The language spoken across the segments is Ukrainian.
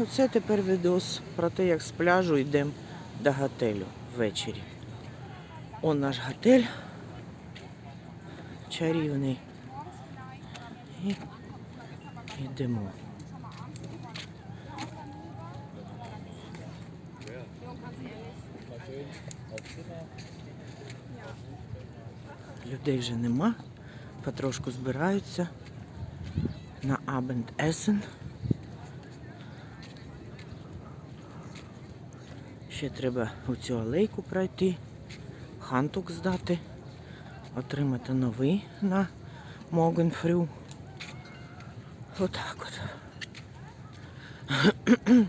оце тепер відос про те, як з пляжу йдемо до готелю ввечері. Он наш готель чарівний. І йдемо. Людей вже нема, потрошку збираються на Абенд Есен. Ще треба у цю алейку пройти, хантук здати, отримати новий на Могенфрю. Отак от.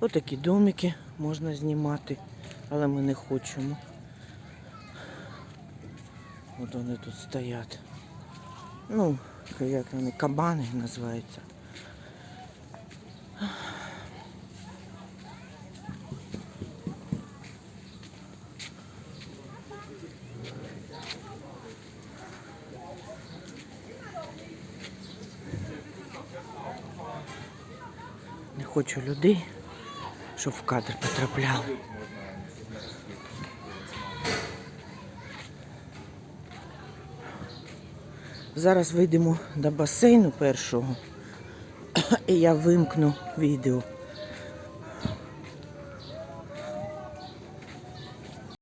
Отакі домики можна знімати, але ми не хочемо. От вони тут стоять. Ну, як вони, кабани називаються. Не хочу людей, щоб в кадр потрапляли. Зараз вийдемо до басейну першого, і я вимкну відео.